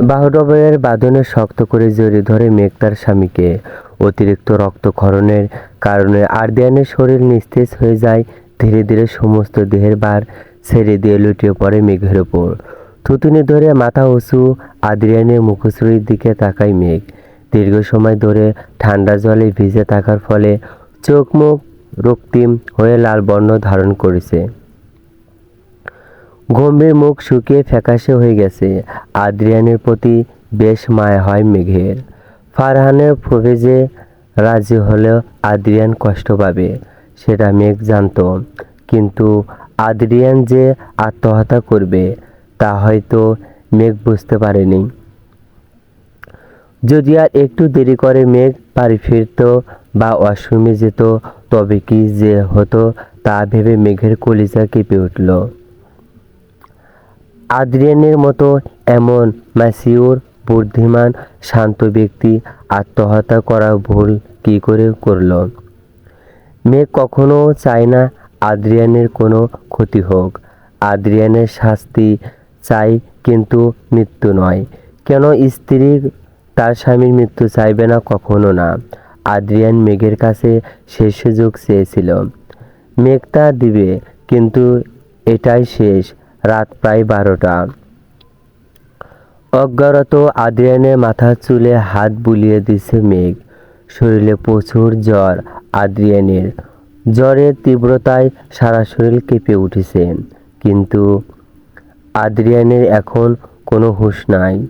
বাহুডবরের বাঁধনে শক্ত করে জড়িয়ে ধরে মেঘ তার স্বামীকে। অতিরিক্ত রক্তক্ষরণের কারণে আর্দিয়ানের শরীর নিস্তেজ হয়ে যায়। ধীরে ধীরে সমস্ত দেহের ভার ছেড়ে দিয়ে লুটিয়ে পড়ে মেঘের ওপর। থুতুনি ধরে মাথা উঁচু, আদ্রিয়ানের মুখশ্রীর দিকে তাকায় মেঘ। দীর্ঘ সময় ধরে ঠান্ডা জলে ভিজে থাকার ফলে চোখ মুখ রক্তিম হয়ে লাল বর্ণ ধারণ করেছে। গম্ভীর মুখ শুকিয়ে ফ্যাকাশে হয়ে গেছে। আদ্রিয়ানের প্রতি বেশ মায়া হয় মেঘের। ফারহানের প্রবেজে রাজি হলেও আদ্রিয়ান কষ্ট পাবে, সেটা মেঘ জানতো। কিন্তু আদ্রিয়ান যে আত্মহত্যা করবে, তা হয়তো মেঘ বুঝতে পারেনি। যদি আর একটু দেরি করে মেঘ বাড়ি ফিরত বা ওয়াশরুমে যেত, তবে কি যে হতো তা ভেবে মেঘের কলিজা কেঁপে উঠল। আদ্রিয়ানের মতো এমন ম্যাসিওর বুদ্ধিমান, শান্ত ব্যক্তি আত্মহত্যা করা ভুল কী করে করল? মেয়ে কখনো চায় না আদ্রিয়ানের কোনো ক্ষতি হোক। আদ্রিয়ানের শাস্তি চাই কিন্তু মৃত্যু নয়। কেন স্ত্রী তার স্বামীর মৃত্যু চাইবে না কখনো না? আদ্রিয়ান মেঘের কাছে শেষ সুযোগ চেয়েছিল। মেঘ তা দিবে, কিন্তু এটাই শেষ। রাত প্রায় বারোটা। অজ্ঞারত আদ্রিয়ানের মাথার চুলে হাত বুলিয়ে দিছে মেঘ। শরীরে প্রচুর জ্বর আদ্রিয়ানের। জ্বরের তীব্রতায় সারা শরীর কেঁপে উঠেছে। কিন্তু আদ্রিয়ানের এখন কোনো হুঁশ নাই।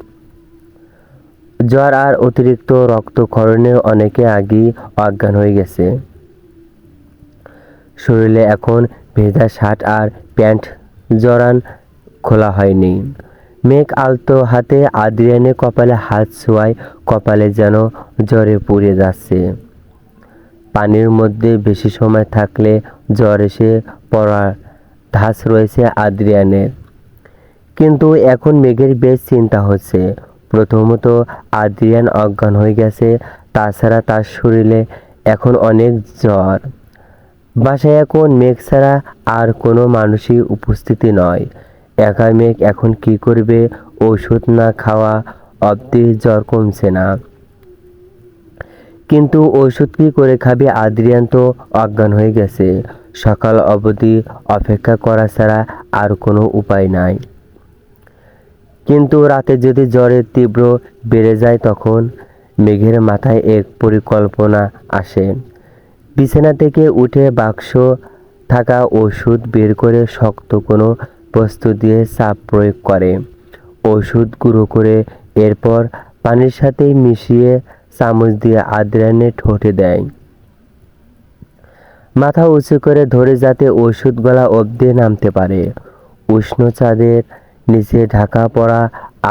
জ্বর আর অতিরিক্ত রক্তক্ষরণে অনেকে আগেই অজ্ঞান হয়ে গেছে। শরীরে এখন ভেজা শার্ট আর প্যান্ট জড়ান খোলা হয়নি। মেঘ আলতো হাতে আদ্রিয়ানের কপালে হাত ছোঁয়ায়, কপালে যেন জ্বরে পুড়ে যাচ্ছে। পানির মধ্যে বেশি সময় থাকলে জ্বর এসে পড়ার ধাস রয়েছে আদ্রিয়ানের। কিন্তু এখন মেঘের বেশ চিন্তা হচ্ছে। প্রথমত আদ্রিয়ান অজ্ঞান হয়ে গেছে, তাছাড়া তার শরীরে এখন অনেক জ্বর। বাসায় এখন মেঘ ছাড়া আর কোনো মানুষই উপস্থিতি নয়। একা মেঘ এখন কি করবে? ওষুধ না খাওয়া অবধি জ্বর কমছে না। কিন্তু ওষুধ কি করে খাবে? আদ্রিয়ান তো অজ্ঞান হয়ে গেছে। সকাল অবধি অপেক্ষা করা ছাড়া আর কোনো উপায় নাই। কিন্তু রাতে যদি জ্বরের তীব্র বেড়ে যায় তখন মেঘের মাথায় এক পরিকল্পনা আসে। বিছানা থেকে উঠে বাক্স থাকা ওষুধ বের করে শক্ত কোনো বস্তু দিয়ে চাপ প্রয়োগ করে। ওষুধ গুঁড়ো করে এরপর পানির সাথে মিশিয়ে চামচ দিয়ে আদ্রানে ঠোঁটে দেয়। মাথা উঁচু করে ধরে যাতে ওষুধ গলা অবধি নামতে পারে। উষ্ণ চাঁদের নিচে ঢাকা পড়া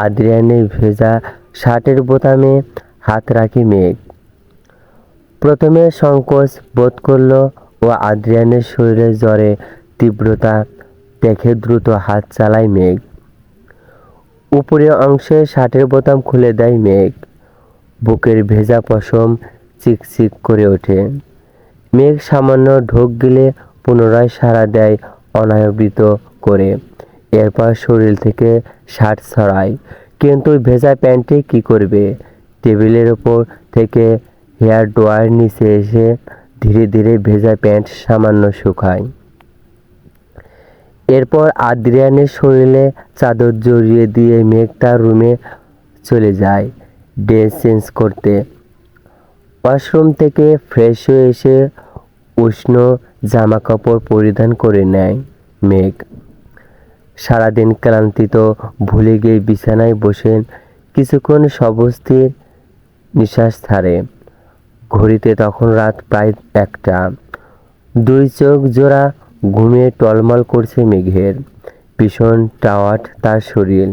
আদ্রিয়ানের ভেজা শার্টের বোতামে হাত রাখি মেঘ। প্রথমে সংকোচ বোধ করল ও আদ্রিয়ানের শরীরে জ্বরে তীব্রতা দেখে দ্রুত হাত চালায় মেঘ। উপরের অংশে শার্টের বোতাম খুলে দেয় মেঘ। বুকের ভেজা পশম চিকচিক করে ওঠে। মেঘ সামান্য ঢোক গিলে পুনরায় সাড়া দেয় অনায়বিত করে। এরপর শরীর থেকে শার্ট ছড়ায়। কিন্তু ভেজা প্যান্টে কি করবে? টেবিলের ওপর থেকে হেয়ার ড্রয়ার নিচে এসে ধীরে ধীরে ভেজা প্যান্ট সামান্য শুকায়। এরপর আদ্রিয়ানের শরীরে চাদর জড়িয়ে দিয়ে মেঘ তার রুমে চলে যায় ড্রেস চেঞ্জ করতে। ওয়াশরুম থেকে ফ্রেশ হয়ে এসে উষ্ণ জামা কাপড় পরিধান করে নেয় মেঘ। সারাদিন ক্লান্তিত, ভুলে গিয়ে বিছানায় বসেন কিছুক্ষণ সবস্থির নিঃশ্বাস ছাড়ে। ঘড়িতে তখন রাত প্রায় একটা। দুই চোখ জোড়া ঘুমিয়ে টলমল করছে মেঘের। ভীষণ টাওয়াট তার শরীর।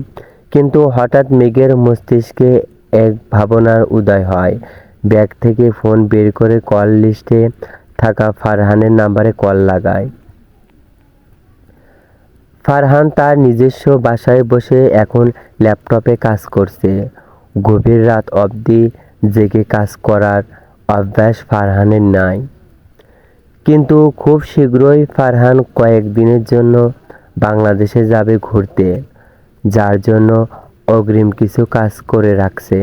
কিন্তু হঠাৎ মেঘের মস্তিষ্কে এক ভাবনার উদয় হয়। ব্যাগ থেকে ফোন বের করে কল লিস্টে থাকা ফারহানের নাম্বারে কল লাগায়। ফারহান তার নিজস্ব বাসায় বসে এখন ল্যাপটপে কাজ করছে। গভীর রাত অবধি জেগে কাজ করার অভ্যাস ফারহানের নাই। কিন্তু খুব শীঘ্রই ফারহান কয়েকদিনের জন্য বাংলাদেশে যাবে ঘুরতে, যার জন্য অগ্রিম কিছু কাজ করে রাখছে।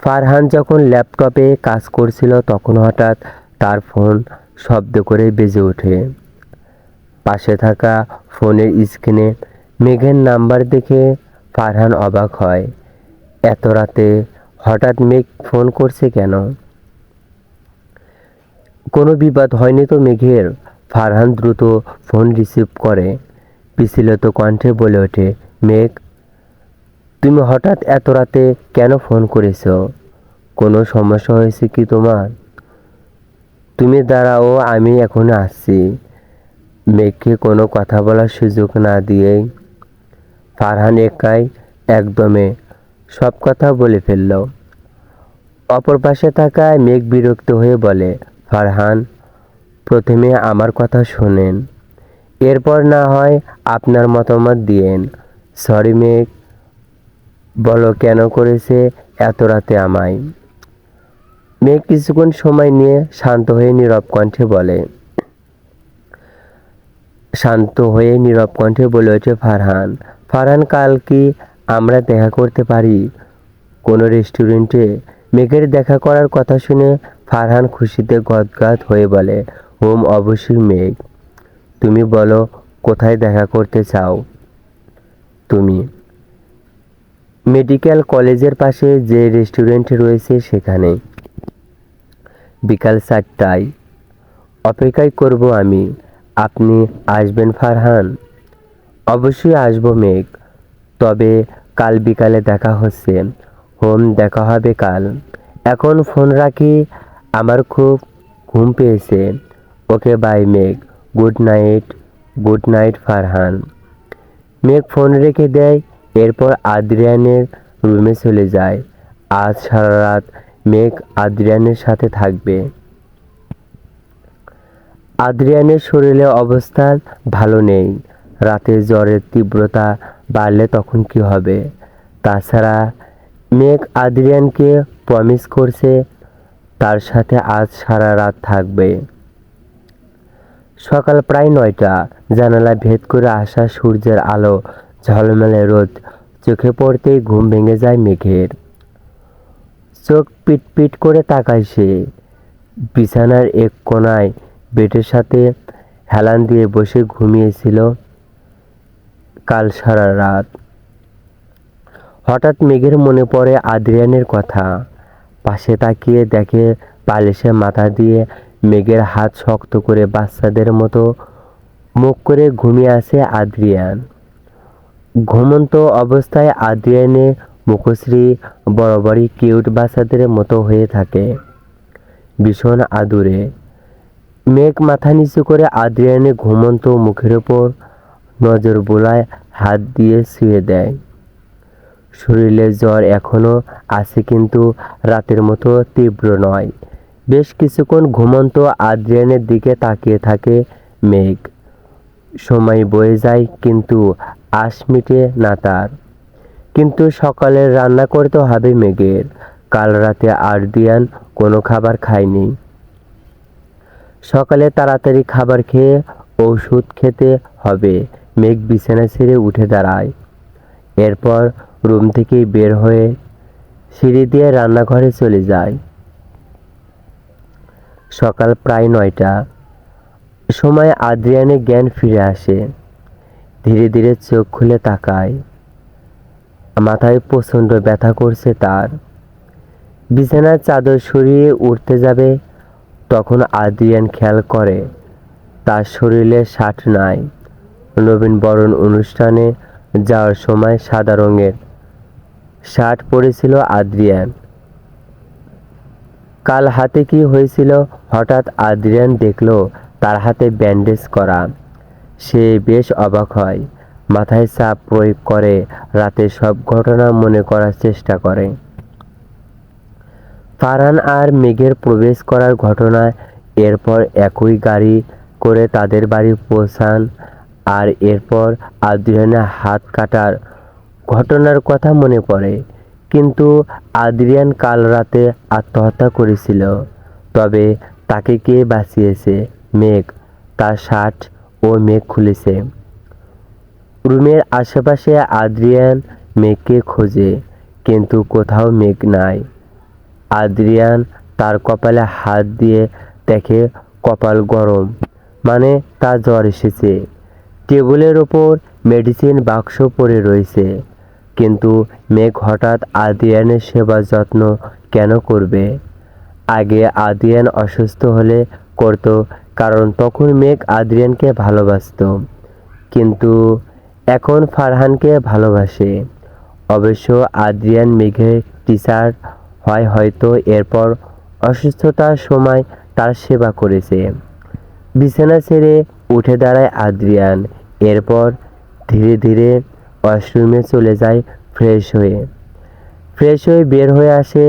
ফারহান যখন ল্যাপটপে কাজ করছিল, তখন হঠাৎ তার ফোন শব্দ করে বেজে ওঠে। পাশে থাকা ফোনের স্ক্রিনে মেঘের নাম্বার দেখে ফারহান অবাক হয়। এত রাতে হঠাৎ মেঘ ফোন করছে কেন? কোনো বিবাদ হয়নি তো মেঘের? ফারহান দ্রুত ফোন রিসিভ করে। পিছিলত কণ্ঠে বলে ওঠে, মেঘ, তুমি হঠাৎ এত রাতে কেন ফোন করেছ? কোনো সমস্যা হয়েছে কি তোমার? তুমি দাঁড়াও, আমি এখন আসছি। মেঘকে কোনো কথা বলার সুযোগ না দিয়েই ফারহান একাই একদমে সব কথা বলে ফেলল। অপর পাশে থাকা মেঘ বিরক্ত হয়ে বলে, ফারহান, প্রথমে আমার কথা শোনেন। এরপর না হয় আপনার মতামত দিয়েন। সরি মেঘ, বলো কেন করেছে এত রাতে আমায়? মেঘ কিছুক্ষণ সময় নিয়ে শান্ত হয়ে নীরব কণ্ঠে বলে, শান্ত হয়ে নীরব কণ্ঠে বলে ওঠে ফারহান ফারহান কাল কি আমরা দেখা করতে পারি। কোনো রেস্টুরেন্টে মেঘের দেখা করার কথা শুনে ফারহান খুশিতে গদগদ হয়ে বলে, হোম, অবশ্যই মেঘ তুমি বলো, কোথায় দেখা করতে চাও? তুমি? মেডিকেল কলেজের পাশে যে রেস্টুরেন্ট রয়েছে সেখানে। বিকাল চারটায়। অপেক্ষায় করব আমি। আপনি আসবেন ফারহান? অবশ্যই আসব মেঘ। তবে কাল বিকালে দেখা হচ্ছে। হোম, দেখা হবে কাল। এখন ফোন রাখি, আমার খুব ঘুম পেয়েছে। Okay, bye Megh. Good night. Good night, Farhan. Megh phone রেখে দেয়, এরপর আদ্রিয়ানের রুমে চলে যায়। আজ সারা রাত মেঘ আদ্রিয়ানের সাথে থাকবে। আদ্রিয়ানের শরীরে অবস্থা ভালো নেই। রাতে জ্বরের তীব্রতা বাড়লে তখন কি হবে? তাছাড়া মেঘ আদ্রিয়ানকে প্রমিস করছে, তার সাথে আজ সারা রাত থাকবে। সকাল প্রায় নয়টা, জানালা ভেদ করে আসা সূর্যের আলো, ঝলমলে রোদ, চোখে পড়তেই ঘুম ভেঙে যায় মেঘের। চোখ পিট পিট করে তাকায় সে। বিছানার এক কোনায় বেডের সাথে হেলান দিয়ে বসে ঘুমিয়েছিল কাল সারা রাত। হঠাৎ মেঘের মনে পড়ে আদ্রিয়ানের কথা। পাশে তাকিয়ে দেখে পালিশে মাথা দিয়ে মেঘের হাত শক্ত করে বাচ্চাদের মতো মুখ করে ঘুমিয়ে আছে আদ্রিয়ান। ঘুমন্ত অবস্থায় আদ্রিয়ানে মুখশ্রী, বরাবরই কিউট বাচ্চাদের মতো হয়ে থাকে। ভীষণ আদুরে। মেঘ মাথা নিচু করে আদ্রিয়ানে ঘুমন্ত মুখের ওপর নজর বোলায়, হাত দিয়ে শুয়ে দেয়। শরীরে জ্বর এখনও আছে কিন্তু রাতের মতো তীব্র নয়। বেশ কিছুক্ষণ ঘুমন্ত আদ্রিয়ানের দিকে তাকিয়ে থাকে মেঘ। সময় বয়ে যায় কিন্তু আশ মিটে না তার। কিন্তু সকালের রান্না করতে হবে মেঘের। কাল রাতে আরদিয়ান কোনো খাবার খায়নি। সকালে তাড়াতাড়ি খাবার খেয়ে ওষুধ খেতে হবে। মেঘ বিছানা ছেড়ে উঠে দাঁড়ায়। এরপর রুম থেকে বের হয়ে সিঁড়ি দিয়ে রান্নাঘরে চলে যায়। সকাল প্রায় নয়টা। সময় আদ্রিয়ানে জ্ঞান ফিরে আসে। ধীরে ধীরে চোখ খুলে তাকায়। মাথায় প্রচণ্ড ব্যথা করছে তার। বিছানার চাদর সরিয়ে উঠতে যাবে তখন আদ্রিয়ান খেয়াল করে, তার শরীরে শার্ট নাই। নবীন বরণ অনুষ্ঠানে যাওয়ার সময় সাদা রঙের শার্ট পরেছিল আদ্রিয়ান। কাল হাতে কি হয়েছিল? হঠাৎ আদ্রিয়ান দেখল তার হাতে ব্যান্ডেজ করা। সে বেশ অবাক হয়, মাথায় চাপ প্রয়োগ করে রাতে সব ঘটনা মনে করার চেষ্টা করে। ফারহান আর মেঘের প্রবেশ করার ঘটনায় এরপর একই গাড়ি করে তাদের বাড়ি পৌঁছান আর এরপর আদ্রিয়ানের হাত কাটার ঘটনার কথা মনে পড়ে। কিন্তু আদ্রিয়ান কাল রাতে আত্মহত্যা করেছিল। তবে তাকে কে বাঁচিয়েছে? মেঘ। তার শার্ট ও মেঘ খুলেছে। রুমের আশেপাশে আদ্রিয়ান মেঘকে খোঁজে, কিন্তু কোথাও মেঘ নাই। আদ্রিয়ান তার কপালে হাত দিয়ে দেখে কপাল গরম মানে তার জ্বর এসেছে। টেবিলের ওপর মেডিসিন বাক্স পড়ে রয়েছে। কিন্তু মেঘ হঠাৎ আদিয়ানের সেবা যত্ন কেন করবে? আগে আদিয়ান অসুস্থ হলে করতো, কারণ তখন মেঘ আদ্রিয়ানকে ভালোবাসতো। কিন্তু এখন ফারহানকে ভালোবাসে। অবশ্য আদ্রিয়ান মেঘের টিচার হয় হয়তো এরপর অসুস্থতার সময় তার সেবা করেছে। বিছানা ছেড়ে উঠে দাঁড়ায় আদ্রিয়ান। এরপর ধীরে ধীরে ওয়াশরুমে চলে যায় ফ্রেশ হয়ে। ফ্রেশ হয়ে বের হয়ে আসে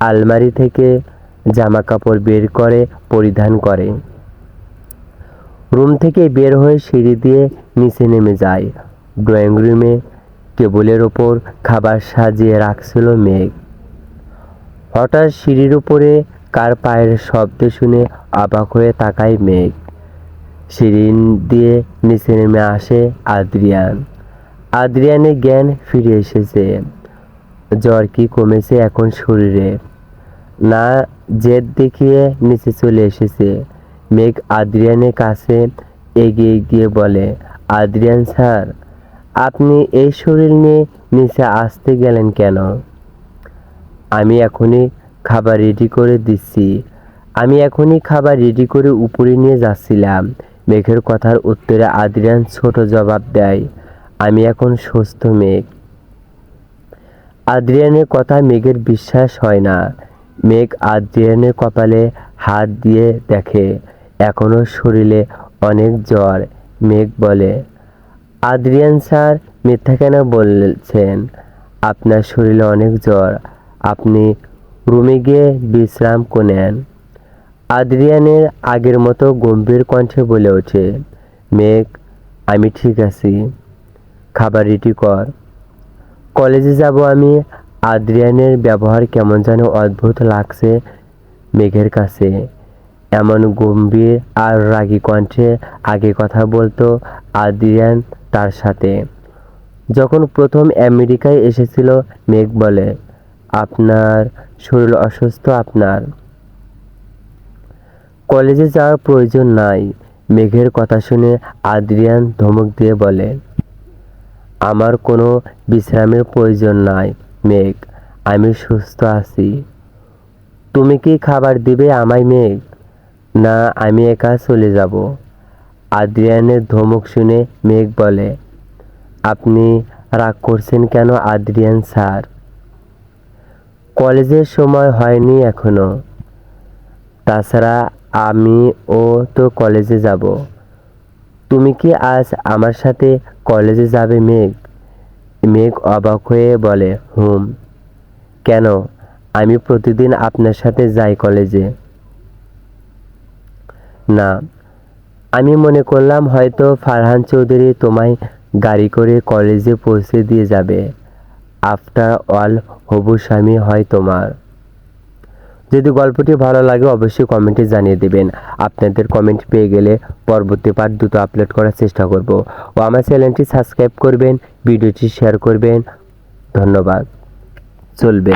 আলমারি থেকে জামা কাপড় বের করে, পরিধান করে। রুম থেকে বের হয়ে সিঁড়ি দিয়ে নিচে নেমে যায়। ড্রয়িং রুমে টেবিলের ওপর খাবার সাজিয়ে রাখছিল মেঘ। হঠাৎ সিঁড়ির উপরে কার পায়ের শব্দ শুনে অবাক হয়ে তাকায় মেঘ। সিঁড়ি দিয়ে নিচে নেমে আসে আদ্রিয়ান। আদ্রিয়ানের জ্ঞান ফিরে এসেছে। জ্বর কি কমেছে এখন শরীরে? না, জেদ দেখিয়ে নিচে চলে এসেছে। মেঘ আদ্রিয়ানের কাছে এগিয়ে গিয়ে বলে, আদ্রিয়ান স্যার, আপনি এই শরীর নিয়ে নিচে আসতে গেলেন কেন? আমি এখনই খাবার রেডি করে দিচ্ছি। আমি এখনই খাবার রেডি করে উপরে নিয়ে যাচ্ছিলাম। মেঘের কথার উত্তরে আদ্রিয়ান ছোট জবাব দেয়, আমি এখন সুস্থ মেঘ। আদ্রিয়ানের কথা মেঘের বিশ্বাস হয় না। মেঘ আদ্রিয়ানের কপালে হাত দিয়ে দেখে এখনও শরীরে অনেক জ্বর। মেঘ বলে আদ্রিয়ান স্যার, মিথ্যা কেন বলছেন? আপনার শরীরে অনেক জ্বর। আপনি রুমে গিয়ে বিশ্রাম নেন আদ্রিয়ানের আগের মতো গম্ভীর কণ্ঠে বলে ওঠে, মেঘ, আমি ঠিক আছি। খাবার রেডি কর। কলেজে যাব আমি। আদ্রিয়ানের ব্যবহার কেমন যেন অদ্ভুত লাগছে মেঘের কাছে। এমন গম্ভীর আর রাগী কণ্ঠে আগে কথা বলতো আদ্রিয়ান তার সাথে। যখন প্রথম আমেরিকায় এসেছিল, মেঘ বলে, আপনার শরীর অসুস্থ আপনার। কলেজে যাওয়ার প্রয়োজন নাই। মেঘের কথা শুনে আদ্রিয়ান ধমক দিয়ে বলে, আমার কোনো বিশ্রামের প্রয়োজন নাই, মেঘ। আমি সুস্থ আছি। তুমি কি খাবার দিবে আমায়, মেঘ? না, আমি একা চলে যাব। আদ্রিয়ানের ধমক শুনে মেঘ বলে, আপনি রাগ করছেন কেন আদ্রিয়ান স্যার? কলেজের সময় হয়নি এখনও। তাছাড়া আমি ও তো কলেজে যাব। তুমি কি আজ আমার সাথে কলেজে যাবে, মেঘ? মেঘ অবাক হয়ে বলে, হুম। কেন? আমি প্রতিদিন আপনার সাথে যাই কলেজে। না, আমি মনে করলাম হয়তো ফারহান চৌধুরী তোমায় গাড়ি করে কলেজে পৌঁছে দিয়ে যাবে। আফটার অল, হবু স্বামী হয় তোমার। যদি গল্পটি ভালো লাগে, অবশ্যই কমেন্টে জানিয়ে দেবেন। আপনাদের কমেন্ট পেয়ে গেলে পরবর্তী পার্ট দ্রুত আপলোড করার চেষ্টা করব। ও আমার চ্যানেলটি সাবস্ক্রাইব করবেন ভিডিওটি শেয়ার করবেন। ধন্যবাদ। চলবে।